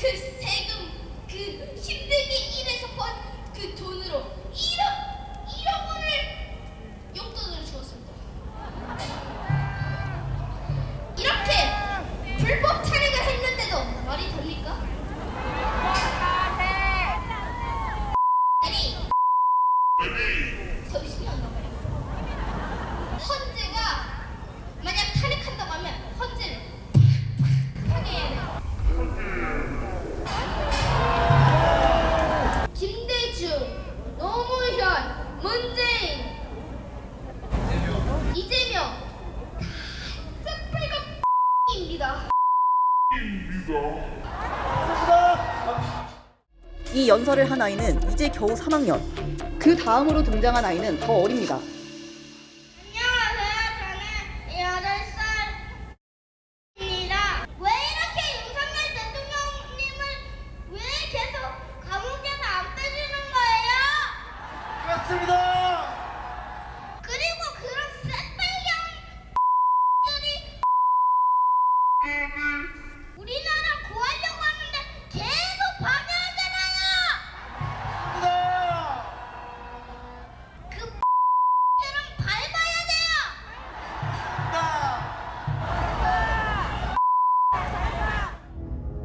Kusegu Gucci. 이재명 다 새빨간 입니다. 이 연설을 한 아이는 이제 겨우 3학년. 그 다음으로 등장한 아이는 더 어립니다.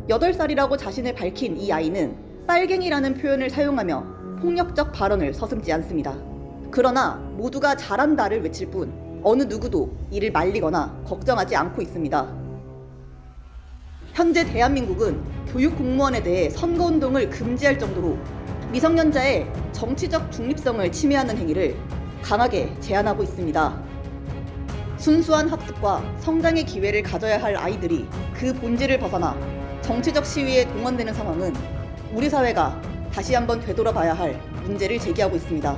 8살이라고 자신을 밝힌 이 아이는 빨갱이라는 표현을 사용하며 폭력적 발언을 서슴지 않습니다. 그러나 모두가 잘한다를 외칠 뿐 어느 누구도 이를 말리거나 걱정하지 않고 있습니다. 현재 대한민국은 교육 공무원에 대해 선거운동을 금지할 정도로 미성년자의 정치적 중립성을 침해하는 행위를 강하게 제한하고 있습니다. 순수한 학습과 성장의 기회를 가져야 할 아이들이 그 본질을 벗어나 정치적 시위에 동원되는 상황은 우리 사회가 다시 한번 되돌아봐야 할 문제를 제기하고 있습니다.